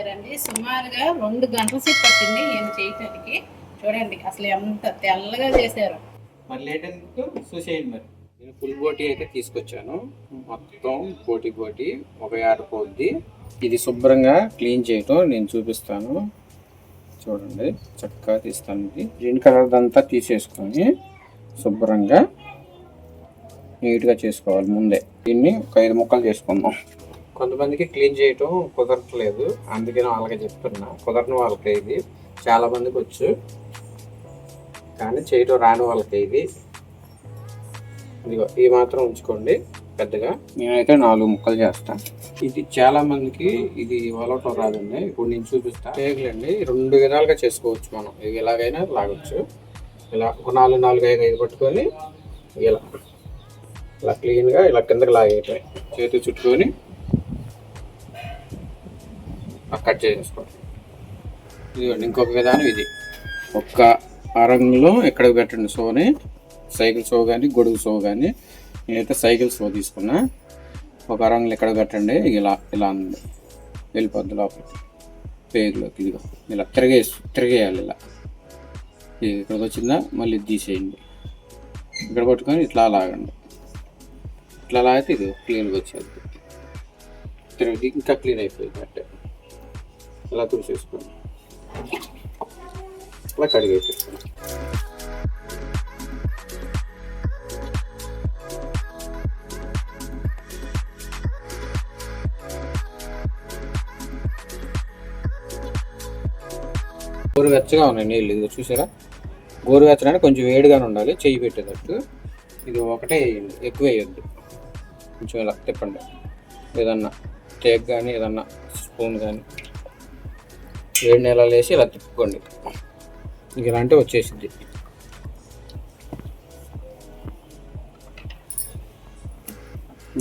తీసుకొచ్చారండి సుమారుగా రెండు గంటల సేపు పట్టింది ఈయన చేయటానికి. చూడండి అసలు ఎంత తెల్లగా చేశారు. మరి లేట్ ఎందుకు? చూసేయండి మరి. నేను ఫుల్ బోటీ అయితే తీసుకొచ్చాను. మొత్తం బోటి బోటి ఒక యాడ పోద్ది. ఇది శుభ్రంగా క్లీన్ చేయటం నేను చూపిస్తాను. చూడండి చక్కగా తీస్తాను ఇది. గ్రీన్ కలర్ అంతా తీసేసుకొని శుభ్రంగా నీట్గా చేసుకోవాలి ముందే. దీన్ని ఒక ఐదు ముక్కలు చేసుకుందాం. కొంతమందికి క్లీన్ చేయటం కుదరట్లేదు. అందుకని వాళ్ళకి చెప్తున్నా. కుదరని వాళ్ళకి ఇది. చాలా మందికి వచ్చు. కానీ చేయటం రాని వాళ్ళకి ఇది. ఇదిగో ఈ మాత్రం ఉంచుకోండి పెద్దగా. నేనైతే నాలుగు ముక్కలు చేస్తాను ఇది చాలా మందికి ఇది వలవటం రాదండి. ఇప్పుడు నేను చూపిస్తా. చేయగలండి రెండు విధాలుగా చేసుకోవచ్చు మనం. ఇది ఎలాగైనా లాగొచ్చు. ఇలా ఒక నాలుగు నాలుగు ఐదు ఐదు పట్టుకొని ఇలా ఇలా క్లీన్గా ఇలా కిందకి లాగేయటమే. చేతి చుట్టుకొని కట్ చేసేసుకోండి. ఇదిగోండి ఇంకొక విధానం ఇది. ఒక్క అరంగులో ఎక్కడికి పెట్టండి సోని సైకిల్ సో కానీ గొడుగు సో కానీ నేనైతే సైకిల్ సో తీసుకున్నా. ఒక అరంగులు ఎక్కడ పెట్టండి? ఇలా ఇలా ఉంది వెళ్ళిపోద్ది లోపలికి పేగులోకి ఇదిగో ఇలా తిరిగే తిరిగేయాలి ఇలా. ఇది ఇక్కడికి వచ్చిందా? మళ్ళీ తీసేయండి. ఇక్కడ పట్టుకొని ఇట్లా లాగండి. ఇట్లా లాగితే ఇది క్లీన్గా వచ్చేది. తిరిగి ఇంకా క్లీన్ అయిపోయింది. అంటే ఇలా తుడిసేసుకోండి అలా కడిగేసేసుకోండి గోరువెచ్చగా ఉన్నాయి నీళ్ళు. ఇది చూసారా? గోరువెచ్చడానికి కొంచెం వేడిగానే ఉండాలి. చెయ్యి పెట్టేటట్టు. ఇది ఒకటే వేయండి. ఎక్కువ వేయొద్దు. కొంచెం ఇలా తిప్పండి. ఏదన్నా టేక్ కానీ ఏదన్నా స్పూన్ కానీ వేడి నీళ్ళలో వేసి ఇలా తిప్పుకోండి. ఇంక ఇలాంటి వచ్చేసిద్ది.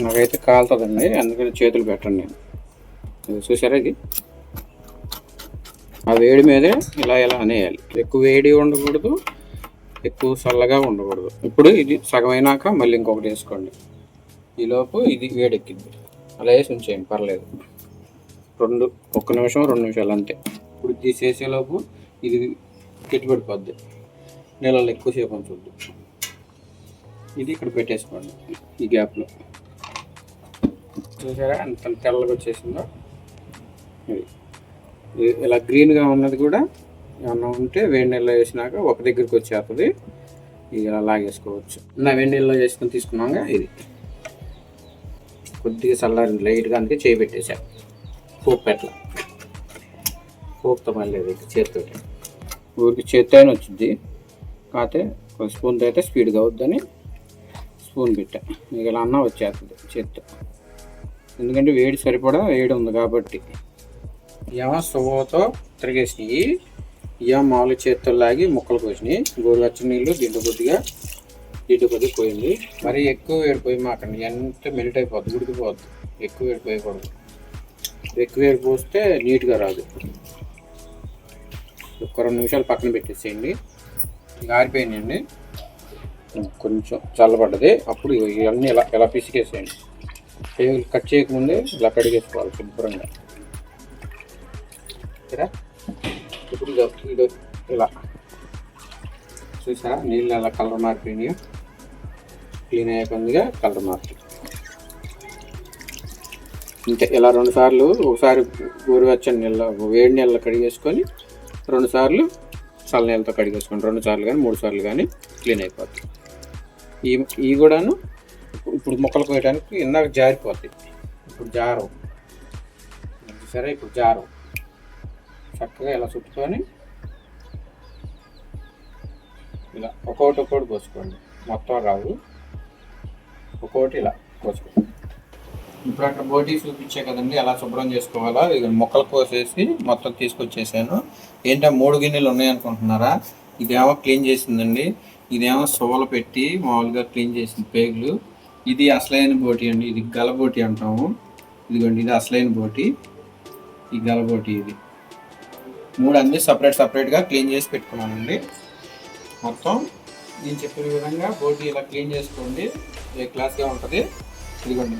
నాకైతే కాలుతుందండి అందుకని చేతులు పెట్టండి నేను. ఇది చూసారా ఇది? ఆ వేడి మీదే ఇలా ఇలా అనేయాలి. ఎక్కువ వేడి ఉండకూడదు ఎక్కువ చల్లగా ఉండకూడదు. ఇప్పుడు ఇది సగమైనాక మళ్ళీ ఇంకొకటి వేసుకోండి. ఈలోపు ఇది వేడెక్కింది అలా వేసి ఉంచేయండి పర్లేదు. రెండు ఒక్క నిమిషం రెండు నిమిషాలు అంతే. ఇప్పుడు తీసేసేలోపు ఇది గట్టిపడిపోద్ది నీళ్ళలో ఎక్కువసేపు ఉంచుద్ది. ఇది ఇక్కడ పెట్టేసుకోండి ఈ గ్యాప్లో. చూసారా ఎంత తెల్లగా వచ్చేసిందో? ఇది. ఇలా గ్రీన్గా ఉన్నది కూడా ఏమన్నా ఉంటే వేడి నీళ్ళలో వేసినాక ఒక దగ్గరికి వచ్చేస్తుంది ఇది ఇలా లాగేసుకోవచ్చు. నా వేడి నీళ్ళలో వేసుకొని తీసుకున్నాక ఇది. కొద్దిగా చల్లారింది లైట్గా అందుకే చేయి పెట్టేసా. పోపు పెట్టల. పోపుతో మళ్ళీ ఇది చేతితో ఊరికి చేత్తో అయినా వచ్చింది కాకపోతే ఒక స్పూన్తో అయితే స్పీడ్గా అవుద్దని స్పూన్ పెట్టా. మీకు ఇలా అన్నా వచ్చేస్తుంది చేత్తో. ఎందుకంటే వేడి సరిపడా వేడి ఉంది కాబట్టి. ఏమో సువ్వతో తిరిగేసినాయి. ఇయా మామూలు చేత్తో లాగి ముక్కలు కోసినాయి. గోరువెచ్చని నీళ్ళు దీంట్లో కొద్దిగా దీంట్లో కొద్దిగా పోయింది. మరి ఎక్కువ వేడిపోయి మాకండి ఎంత మెల్ట్ అయిపోద్ది ఉడికిపోద్ది. ఎక్కువ వేడిపోయకూడదు ఎక్కువ వేడి పోస్తే నీట్గా రాదు. ఒక రెండు నిమిషాలు పక్కన పెట్టేసేయండి. ఇక ఆరిపోయినాయండి. కొంచెం చల్లబడ్డది. అప్పుడు ఇవన్నీ ఇలా ఇలా పిసికేసేయండి. పేగులు కట్ చేయకముందే ఇలా కడిగేసుకోవాలి శుభ్రంగా. ఓకేనా? ఇప్పుడు ఇది ఇలా. చూసారా? నీళ్ళు ఎలా కలర్ మారిపోయినాయో. క్లీన్ అయ్యే కలర్ మారుతుంది. ఇంకా ఇలా రెండు సార్లు ఒకసారి గోరువెచ్చని నీళ్ళ వేడి నీళ్ళలో కడిగేసుకొని రెండు సార్లు చల్లనీళ్ళతో కడిగేసుకోండి. రెండు సార్లు కానీ మూడు సార్లు కానీ క్లీన్ అయిపోతుంది ఈ ఈ కూడాను ఇప్పుడు మొక్కలు కోయడానికి ఇందాక జారిపోతాయి. ఇప్పుడు జారం సరే ఇప్పుడు జారం చక్కగా ఇలా చుట్టుకొని ఇలా ఒక్కొక్కటి ఒక్కొక్కటి పోసుకోండి మొత్తం రావు. ఒక్కొక్కటి ఇలా కోసుకోండి. ఇప్పుడు అక్కడ బోటీ చూపించే కదండి ఎలా శుభ్రం చేసుకోవాలో. ఇది మొక్కలు కోసేసి మొత్తం తీసుకొచ్చేసాను. ఏంటో మూడు గిన్నెలు ఉన్నాయనుకుంటున్నారా ఇదేమో క్లీన్ చేసిందండి. ఇదేమో సోలు పెట్టి మామూలుగా క్లీన్ చేసింది పేగులు. ఇది అసలైన బోటి అండి. ఇది గలబోటి అంటాము. ఇదిగోండి ఇది అసలైన బోటి. ఈ గలబోటి ఇది. మూడు అన్ని సపరేట్ సపరేట్గా క్లీన్ చేసి పెట్టుకున్నానండి. మొత్తం నేను చెప్పిన విధంగా బోటి ఇలా క్లీన్ చేసుకోండి. ఏ క్లాస్గా ఉంటుంది? ఇదిగోండి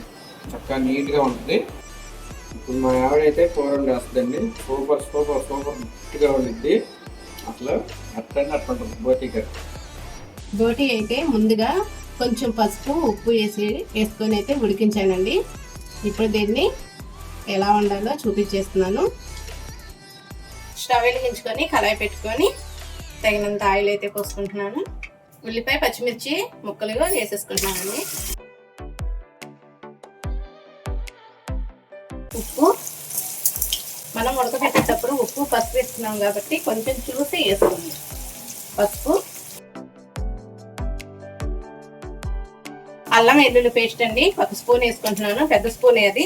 చక్కగా నీట్గా ఉంటుంది. ఇప్పుడు మా ఆవిడైతే కూర వండేస్తుందండి సూపర్ సూపర్ సూపర్ గట్టిగా ఉండిద్ది. అట్లా అట్లనే అట్లా ఉంటుంది బోటీ కర్రీ. బోటి అయితే ముందుగా కొంచెం పసుపు ఉప్పు వేసి వేసుకొని అయితే ఉడికించానండి. ఇప్పుడు దీన్ని ఎలా ఉండాలో చూపించేస్తున్నాను. స్టవ్ వెలిగించుకొని కళాయి పెట్టుకొని తగినంత ఆయిల్ అయితే పోసుకుంటున్నాను. ఉల్లిపాయ పచ్చిమిర్చి ముక్కలుగా వేసేసుకుంటున్నానండి. మనం ఉడకబెట్టేటప్పుడు ఉప్పు పసుపు వేసుకున్నాం కాబట్టి కొంచెం చూసి వేసుకోండి. పసుపు. అల్లం వెల్లుల్లి పేస్ట్ అండి. ఒక స్పూన్ వేసుకుంటున్నాను. పెద్ద స్పూన్ అది.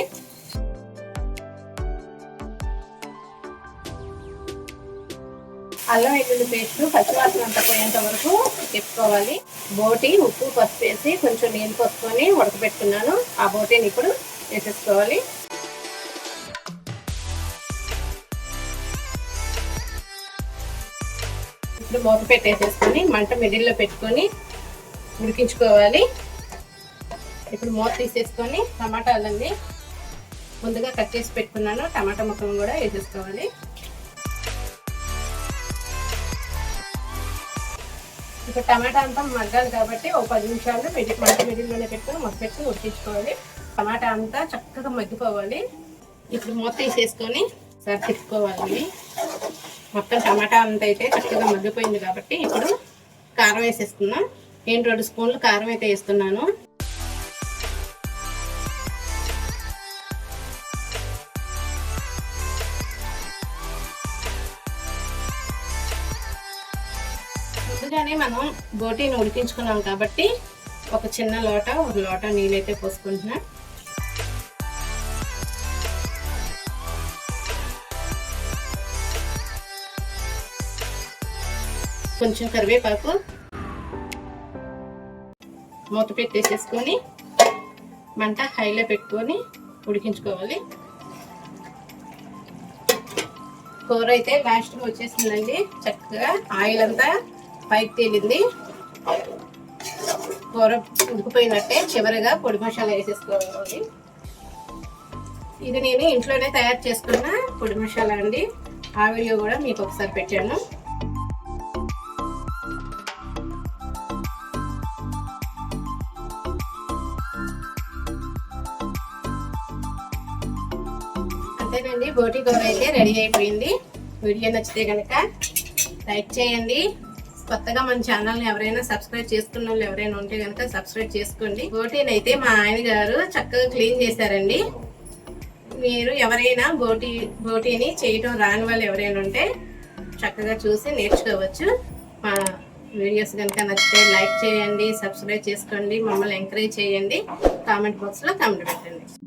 అల్లం వెల్లుల్లి పేస్ట్ పచ్చివాసన అంతా పోయేంత వరకు తిప్పుకోవాలి బోటి ఉప్పు పసుపు వేసి కొంచెం నీళ్ళు పోసుకొని ఉడకబెట్టుకున్నాను. ఆ బోటీని ఇప్పుడు వేసేసుకోవాలి. ఇప్పుడు మూత పెట్టేసేసుకొని మంట మిడిల్లో పెట్టుకొని ఉడికించుకోవాలి. ఇప్పుడు మూత తీసేసుకొని టమాటాలన్నీ ముందుగా కట్ చేసి పెట్టుకున్నాను. టమాటా ముక్కలను కూడా వేసేసుకోవాలి. ఇప్పుడు టమాటా అంతా మగ్గాలి కాబట్టి ఒక పది నిమిషాలు మిడి మంట మిడిల్లోనే పెట్టుకొని మొత్తం పెట్టుకుని ఉడికించుకోవాలి. టమాటా అంతా చక్కగా మగ్గిపోవాలి. ఇప్పుడు మూత తీసేసుకొని సరి తిప్పుకోవాలి మొత్తం టమాటా అంతా అయితే చక్కగా మగ్గిపోయింది కాబట్టి ఇప్పుడు కారం వేసేసుకుందాం. నేను రెండు స్పూన్లు కారం అయితే వేస్తున్నాను. ముందుగానే మనం బోటీని ఉడికించుకున్నాం కాబట్టి ఒక చిన్న లోట ఒక లోట నీళ్ళైతే పోసుకుంటున్నాను కొంచెం కరివేపాకు మూత పెట్టేసేసుకొని మంట హైలో పెట్టుకొని ఉడికించుకోవాలి. కూర అయితే లాస్ట్గా వచ్చేసిందండి. చక్కగా ఆయిల్ అంతా పైకి తేలింది. కూర ఉడికిపోయినట్టే చివరిగా పొడి మసాలా వేసేసుకోవాలి. ఇది నేను ఇంట్లోనే తయారు చేసుకున్న పొడి మసాలా అండి. ఆ వీడియో కూడా మీకు ఒకసారి పెట్టాను. అంతేనండి బోటి కూర అయితే రెడీ అయిపోయింది. వీడియో నచ్చితే కనుక లైక్ చేయండి. కొత్తగా మన ఛానల్ని ఎవరైనా సబ్స్క్రైబ్ చేసుకున్న వాళ్ళు ఎవరైనా ఉంటే కనుక సబ్స్క్రైబ్ చేసుకోండి. బోటీని అయితే మా ఆయన గారు చక్కగా క్లీన్ చేశారండి. మీరు ఎవరైనా బోటీ బోటీని చేయటం రాని వాళ్ళు ఎవరైనా ఉంటే చక్కగా చూసి నేర్చుకోవచ్చు. మా వీడియోస్ కనుక నచ్చితే లైక్ చేయండి సబ్స్క్రైబ్ చేసుకోండి మమ్మల్ని ఎంకరేజ్ చేయండి. కామెంట్ బాక్స్లో కామెంట్ పెట్టండి.